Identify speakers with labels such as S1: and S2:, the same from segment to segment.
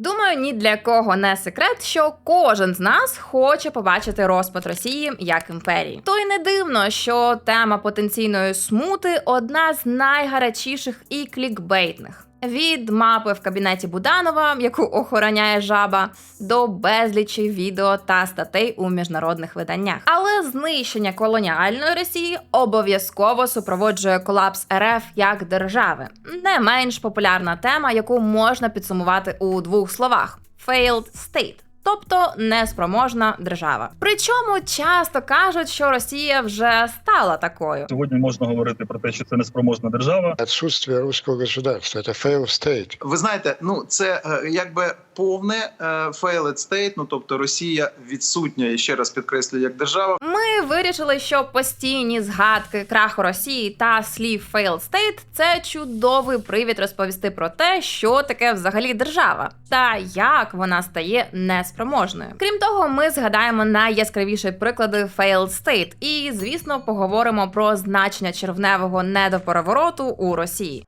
S1: Думаю, ні для кого не секрет, що кожен з нас хоче побачити розпад Росії як імперії. То й не дивно, що тема потенційної смути одна з найгарячіших і клікбейтних. Від мапи в кабінеті Буданова, яку охороняє жаба, до безлічі відео та статей у міжнародних виданнях. Але знищення колоніальної Росії обов'язково супроводжує колапс РФ як держави. Не менш популярна тема, яку можна підсумувати у двох словах: failed state. Тобто неспроможна держава. Причому часто кажуть, що Росія вже стала такою.
S2: Сьогодні можна говорити про те, що це неспроможна держава.
S3: Отсутствие руського государства. це fail state.
S4: Ви знаєте, ну це е, якби повне е, failed state, ну тобто Росія відсутня і ще раз підкреслюю як держава.
S1: Ми вирішили, що постійні згадки краху Росії та слів failed state – це чудовий привід розповісти про те, що таке взагалі держава та як вона стає неспроможною. Крім того, ми згадаємо найяскравіші приклади failed state і, звісно, поговоримо про значення червневого недоперевороту у Росії.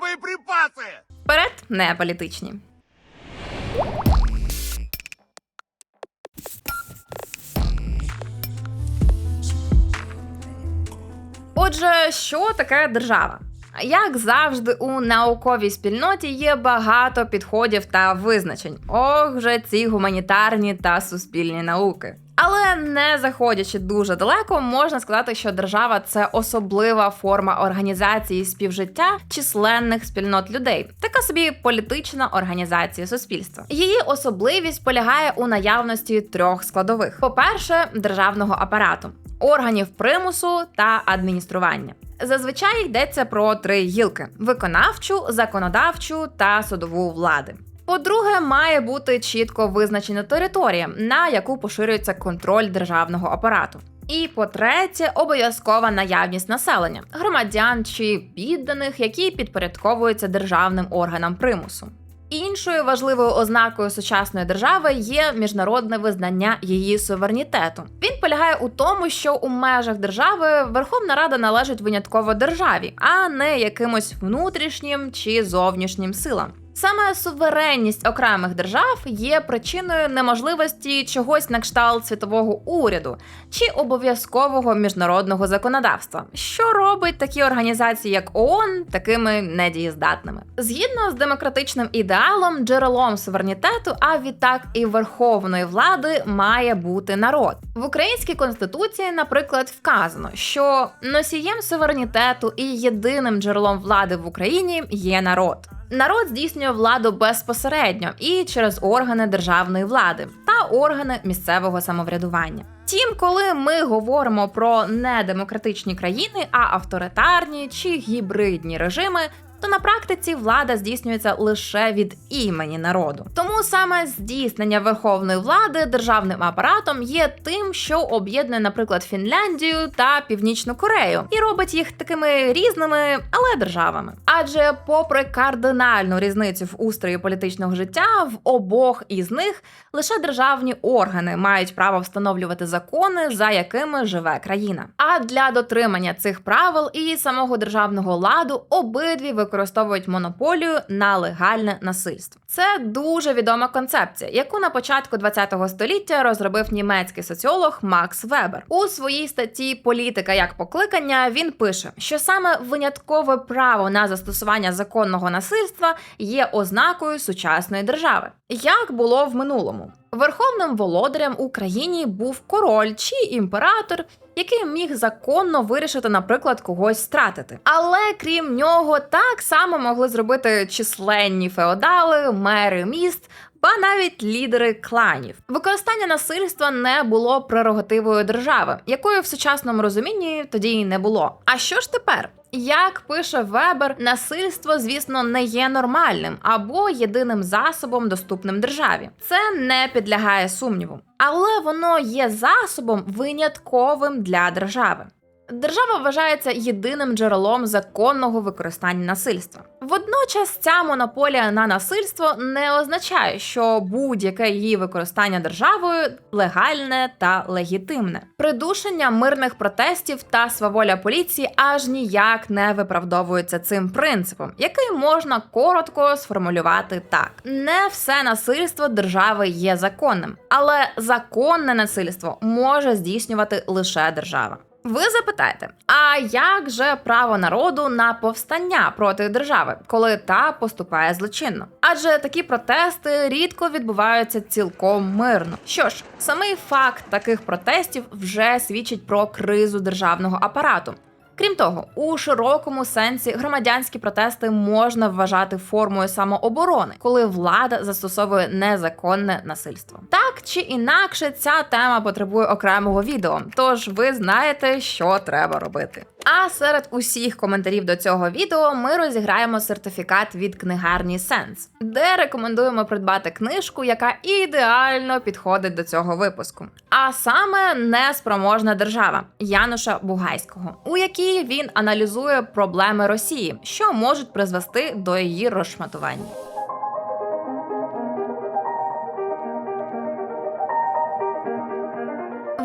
S5: боеприпасы!
S1: Вперед, не політичні. Отже, що таке держава? Як завжди, у науковій спільноті є багато підходів та визначень. Ох, вже ці гуманітарні та суспільні науки. Але не заходячи дуже далеко, можна сказати, що держава це особлива форма організації співжиття численних спільнот людей, така собі політична організація суспільства. Її особливість полягає у наявності трьох складових: по-перше, державного апарату, органів примусу та адміністрування. Зазвичай йдеться про три гілки: виконавчу, законодавчу та судову влади. По-друге, має бути чітко визначена територія, на яку поширюється контроль державного апарату. І по-третє, обов'язкова наявність населення, громадян чи підданих, які підпорядковуються державним органам примусу. Іншою важливою ознакою сучасної держави є міжнародне визнання її суверенітету. Він полягає у тому, що у межах держави Верховна Рада належить винятково державі, а не якимось внутрішнім чи зовнішнім силам. Саме суверенність окремих держав є причиною неможливості чогось на кшталт світового уряду чи обов'язкового міжнародного законодавства, що робить такі організації, як ООН, такими недієздатними. Згідно з демократичним ідеалом, джерелом суверенітету, а відтак і верховної влади має бути народ. В українській конституції, наприклад, вказано, що носієм суверенітету і єдиним джерелом влади в Україні є народ. Народ здійснює владу безпосередньо і через органи державної влади та органи місцевого самоврядування. Тім, коли ми говоримо про недемократичні країни, а авторитарні чи гібридні режими, то на практиці влада здійснюється лише від імені народу. Тому саме здійснення верховної влади державним апаратом є тим, що об'єднує, наприклад, Фінляндію та Північну Корею, і робить їх такими різними, але державами. Адже, попри кардинальну різницю в устрої політичного життя, в обох із них лише державні органи мають право встановлювати закони, за якими живе країна. А для дотримання цих правил і самого державного ладу обидві використовують монополію на легальне насильство. Це дуже відома концепція, яку на початку ХХ століття розробив німецький соціолог Макс Вебер. У своїй статті Політика як покликання він пише, що саме виняткове право на застосування законного насильства є ознакою сучасної держави, як було в минулому. Верховним володарем у країні був король чи імператор, який міг законно вирішити, наприклад, когось стратити. Але крім нього, так само могли зробити численні феодали, мери міст. Ба навіть лідери кланів. Використання насильства не було прерогативою держави, якої в сучасному розумінні тоді й не було. А що ж тепер? Як пише Вебер, насильство, звісно, не є нормальним або єдиним засобом, доступним державі. Це не підлягає сумніву, але воно є засобом винятковим для держави. Держава вважається єдиним джерелом законного використання насильства. Водночас ця монополія на насильство не означає, що будь-яке її використання державою легальне та легітимне. Придушення мирних протестів та сваволя поліції аж ніяк не виправдовується цим принципом, який можна коротко сформулювати так: не все насильство держави є законним, але законне насильство може здійснювати лише держава. Ви запитаєте, а як же право народу на повстання проти держави, коли та поступає злочинно? Адже такі протести рідко відбуваються цілком мирно. Що ж, самий факт таких протестів вже свідчить про кризу державного апарату. Крім того, у широкому сенсі громадянські протести можна вважати формою самооборони, коли влада застосовує незаконне насильство. Так чи інакше, ця тема потребує окремого відео, тож ви знаєте, що треба робити. А серед усіх коментарів до цього відео ми розіграємо сертифікат від книгарні Сенс, де рекомендуємо придбати книжку, яка ідеально підходить до цього випуску. А саме неспроможна держава Януша Бугайського, у якій він аналізує проблеми Росії, що можуть призвести до її розшматування.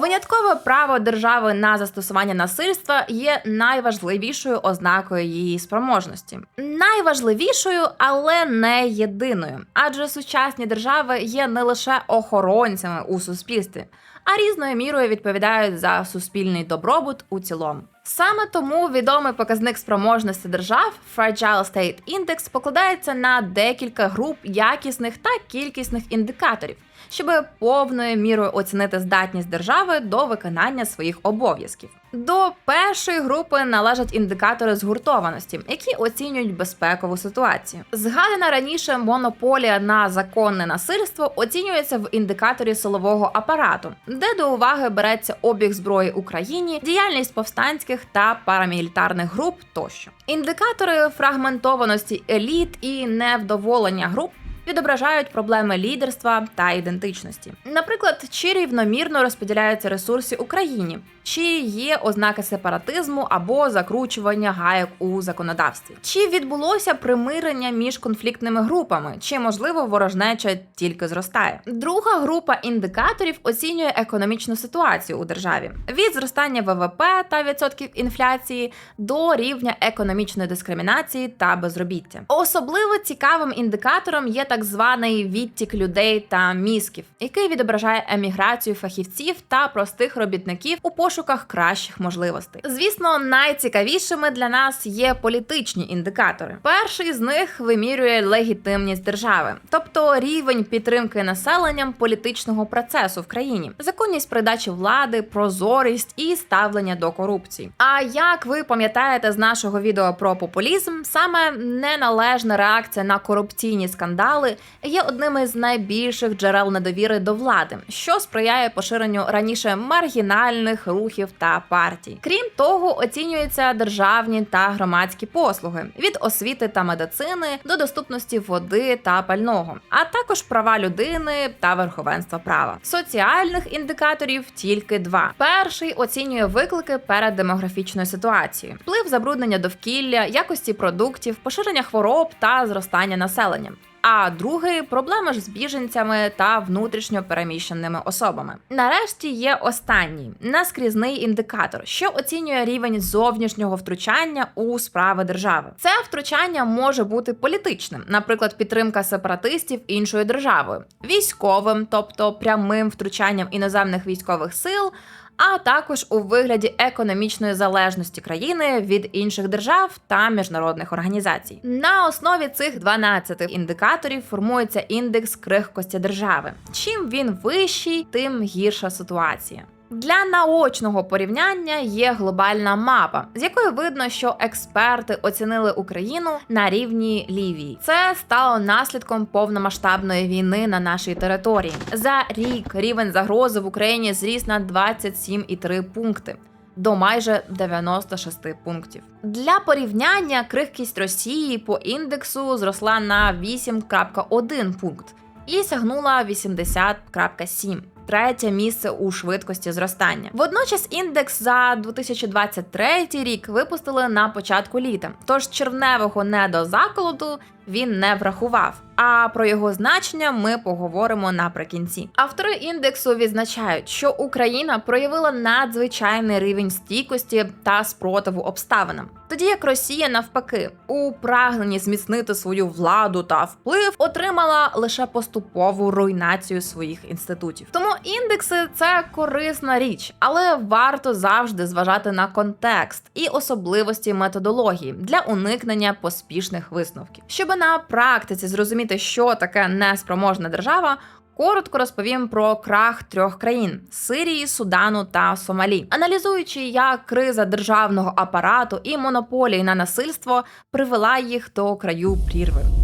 S1: Виняткове право держави на застосування насильства є найважливішою ознакою її спроможності. Найважливішою, але не єдиною. Адже сучасні держави є не лише охоронцями у суспільстві, а різною мірою відповідають за суспільний добробут у цілому. Саме тому відомий показник спроможності держав Fragile State Index покладається на декілька груп якісних та кількісних індикаторів, щоб повною мірою оцінити здатність держави до виконання своїх обов'язків. До першої групи належать індикатори згуртованості, які оцінюють безпекову ситуацію. Згадана раніше монополія на законне насильство оцінюється в індикаторі силового апарату, де до уваги береться обіг зброї Україні, діяльність повстанських та парамілітарних груп тощо. Індикатори фрагментованості еліт і невдоволення груп відображають проблеми лідерства та ідентичності. Наприклад, чи рівномірно розподіляються ресурси Україні, чи є ознаки сепаратизму або закручування гайок у законодавстві, чи відбулося примирення між конфліктними групами, чи можливо ворожнеча тільки зростає. Друга група індикаторів оцінює економічну ситуацію у державі від зростання ВВП та відсотків інфляції до рівня економічної дискримінації та безробіття. Особливо цікавим індикатором є так званий відтік людей та мізків, який відображає еміграцію фахівців та простих робітників у пошуках кращих можливостей. Звісно, найцікавішими для нас є політичні індикатори. Перший з них вимірює легітимність держави, тобто рівень підтримки населенням політичного процесу в країні, законність передачі влади, прозорість і ставлення до корупції. А як ви пам'ятаєте з нашого відео про популізм, саме неналежна реакція на корупційні скандали є одним із найбільших джерел недовіри до влади, що сприяє поширенню раніше маргінальних рухів та партій. Крім того, оцінюються державні та громадські послуги від освіти та медицини до доступності води та пального, а також права людини та верховенства права. Соціальних індикаторів тільки два: перший оцінює виклики перед демографічною ситуацією, вплив забруднення довкілля, якості продуктів, поширення хвороб та зростання населення. А другий проблеми ж з біженцями та внутрішньо переміщеними особами. Нарешті є останній наскрізний індикатор, що оцінює рівень зовнішнього втручання у справи держави. Це втручання може бути політичним, наприклад, підтримка сепаратистів іншою державою, військовим, тобто прямим втручанням іноземних військових сил а також у вигляді економічної залежності країни від інших держав та міжнародних організацій. На основі цих 12 індикаторів формується індекс крихкості держави. Чим він вищий, тим гірша ситуація. Для наочного порівняння є глобальна мапа, з якої видно, що експерти оцінили Україну на рівні Лівії. Це стало наслідком повномасштабної війни на нашій території. За рік рівень загрози в Україні зріс на 27,3 пункти. До майже 96 пунктів для порівняння крихкість Росії по індексу зросла на 8,1 пункт і сягнула 80,7. Третє місце у швидкості зростання. Водночас індекс за 2023 рік випустили на початку літа, тож червневого недозаколоту він не врахував. А про його значення ми поговоримо наприкінці. Автори індексу відзначають, що Україна проявила надзвичайний рівень стійкості та спротиву обставинам, тоді як Росія, навпаки, у прагненні зміцнити свою владу та вплив, отримала лише поступову руйнацію своїх інститутів. Тому індекси це корисна річ, але варто завжди зважати на контекст і особливості методології для уникнення поспішних висновків. Щоб на практиці зрозуміти, що таке неспроможна держава. Коротко розповім про крах трьох країн Сирії, Судану та Сомалі, аналізуючи, як криза державного апарату і монополії на насильство привела їх до краю прірви.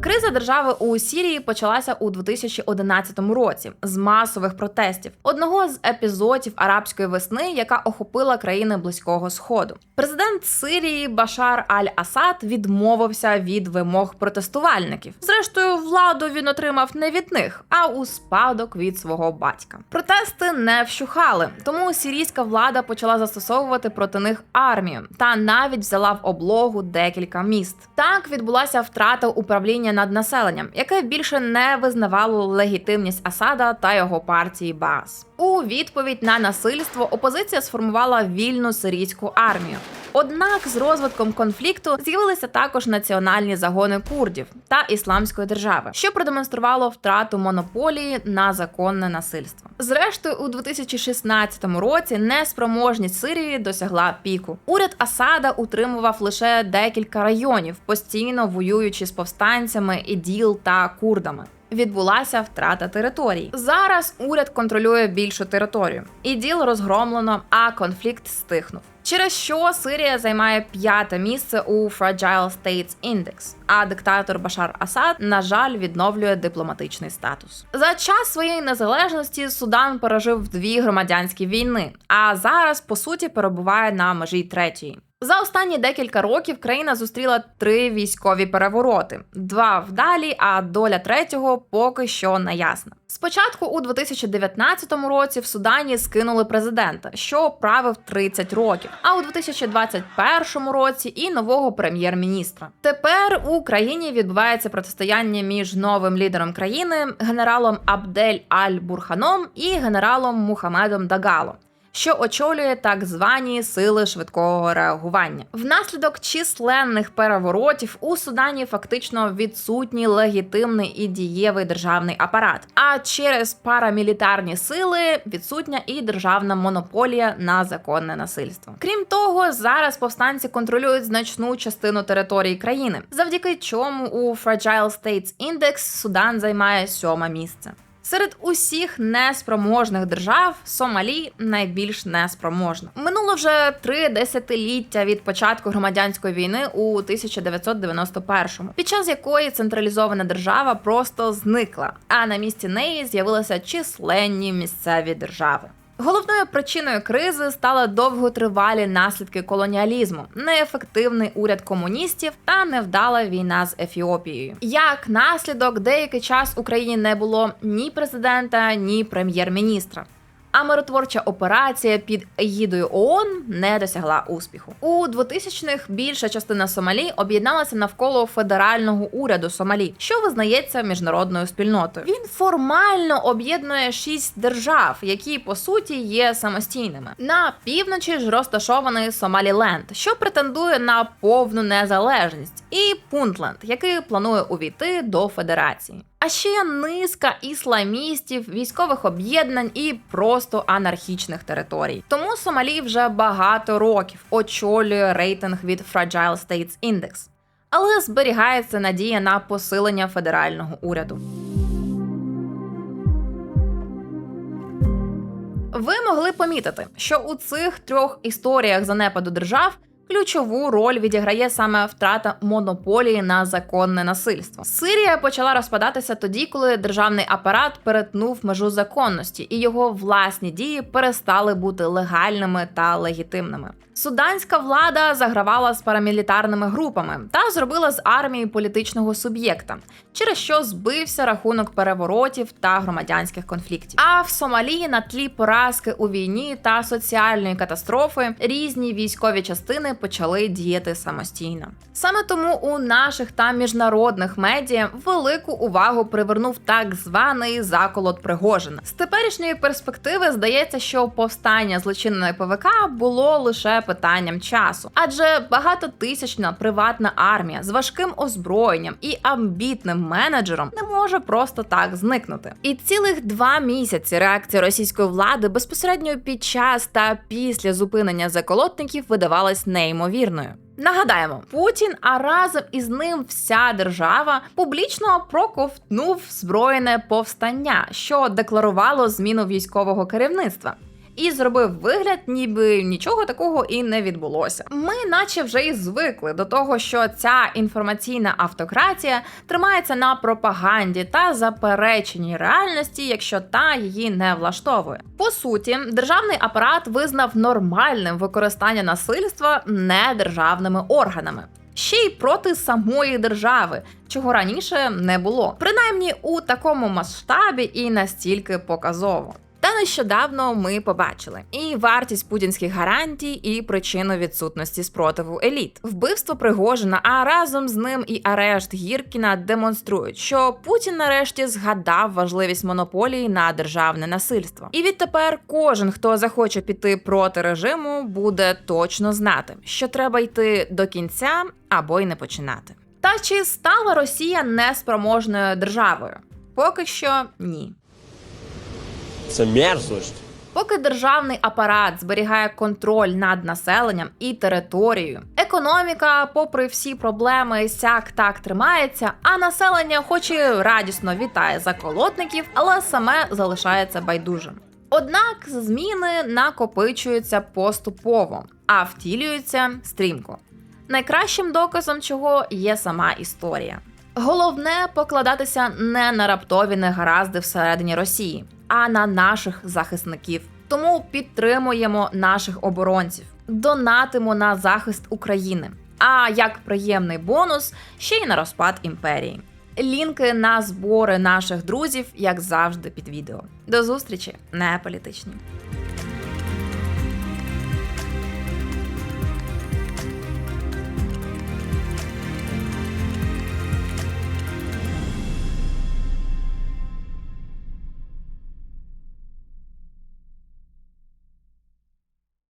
S1: Криза держави у Сірії почалася у 2011 році з масових протестів, одного з епізодів арабської весни, яка охопила країни близького сходу. Президент Сирії Башар Аль-Асад відмовився від вимог протестувальників. Зрештою, владу він отримав не від них, а у спадок від свого батька. Протести не вщухали, тому сирійська влада почала застосовувати проти них армію та навіть взяла в облогу декілька міст. Так відбулася втрата управління над населенням, яке більше не визнавало легітимність Асада та його партії Баас. У відповідь на насильство опозиція сформувала вільну сирійську армію. Однак з розвитком конфлікту з'явилися також національні загони курдів та ісламської держави, що продемонструвало втрату монополії на законне насильство. Зрештою, у 2016 році неспроможність Сирії досягла піку. Уряд Асада утримував лише декілька районів, постійно воюючи з повстанцями, іділ та курдами. Відбулася втрата територій. Зараз уряд контролює більшу територію. Іділ розгромлено, а конфлікт стихнув. Через що Сирія займає п'яте місце у Fragile States Index, а диктатор Башар Асад, на жаль, відновлює дипломатичний статус. За час своєї незалежності Судан пережив дві громадянські війни, а зараз по суті перебуває на межі третьої. За останні декілька років країна зустріла три військові перевороти: два вдалі, а доля третього поки що не ясна. Спочатку у 2019 році в Судані скинули президента, що правив 30 років, а у 2021 році і нового прем'єр-міністра. Тепер у країні відбувається протистояння між новим лідером країни, генералом Абдель Аль-Бурханом і генералом Мухамедом Дагалом що очолює так звані сили швидкого реагування. Внаслідок численних переворотів у Судані фактично відсутній легітимний і дієвий державний апарат. А через парамілітарні сили відсутня і державна монополія на законне насильство. Крім того, зараз повстанці контролюють значну частину території країни, завдяки чому у Fragile States Index Судан займає сьоме місце. Серед усіх неспроможних держав Сомалі найбільш неспроможна. Минуло вже три десятиліття від початку громадянської війни у 1991-му, під час якої централізована держава просто зникла, а на місці неї з'явилися численні місцеві держави. Головною причиною кризи стали довготривалі наслідки колоніалізму, неефективний уряд комуністів та невдала війна з Ефіопією. Як наслідок, деякий час Україні не було ні президента, ні прем'єр-міністра. А миротворча операція під егідою ООН не досягла успіху. У 2000-х більша частина Сомалі об'єдналася навколо федерального уряду Сомалі, що визнається міжнародною спільнотою. Він формально об'єднує шість держав, які по суті є самостійними. На півночі ж розташований Сомаліленд, що претендує на повну незалежність, і Пунтленд, який планує увійти до федерації. А ще низка ісламістів, військових об'єднань і просто анархічних територій. Тому Сомалі вже багато років очолює рейтинг від Fragile States Index. Але зберігається надія на посилення федерального уряду. Ви могли помітити, що у цих трьох історіях занепаду держав Ключову роль відіграє саме втрата монополії на законне насильство. Сирія почала розпадатися тоді, коли державний апарат перетнув межу законності, і його власні дії перестали бути легальними та легітимними. Суданська влада загравала з парамілітарними групами та зробила з армії політичного суб'єкта, через що збився рахунок переворотів та громадянських конфліктів. А в Сомалі на тлі поразки у війні та соціальної катастрофи різні військові частини почали діяти самостійно. Саме тому у наших та міжнародних медіа велику увагу привернув так званий заколот Пригожина. З теперішньої перспективи здається, що повстання злочинної ПВК було лише питанням часу, адже багатотисячна приватна армія з важким озброєнням і амбітним менеджером не може просто так зникнути. І цілих два місяці реакція російської влади безпосередньо під час та після зупинення заколотників видавалась неймовірною. Нагадаємо, Путін, а разом із ним вся держава публічно проковтнув збройне повстання, що декларувало зміну військового керівництва. І зробив вигляд, ніби нічого такого і не відбулося. Ми, наче вже і звикли до того, що ця інформаційна автократія тримається на пропаганді та запереченій реальності, якщо та її не влаштовує. По суті, державний апарат визнав нормальним використання насильства недержавними органами. Ще й проти самої держави, чого раніше не було, принаймні у такому масштабі і настільки показово. Нещодавно ми побачили і вартість путінських гарантій, і причину відсутності спротиву еліт. Вбивство Пригожина, а разом з ним і арешт Гіркіна демонструють, що Путін нарешті згадав важливість монополії на державне насильство. І відтепер кожен, хто захоче піти проти режиму, буде точно знати, що треба йти до кінця або й не починати. Та чи стала Росія неспроможною державою? Поки що ні.
S5: Це мерзость.
S1: Поки державний апарат зберігає контроль над населенням і територією, економіка, попри всі проблеми, сяк так тримається, а населення, хоч і радісно вітає заколотників, але саме залишається байдужим. Однак зміни накопичуються поступово, а втілюються стрімко. Найкращим доказом чого є сама історія. Головне покладатися не на раптові негаразди всередині Росії, а на наших захисників. Тому підтримуємо наших оборонців, донатимо на захист України. А як приємний бонус, ще й на розпад імперії. Лінки на збори наших друзів, як завжди, під відео. До зустрічі, не політичні.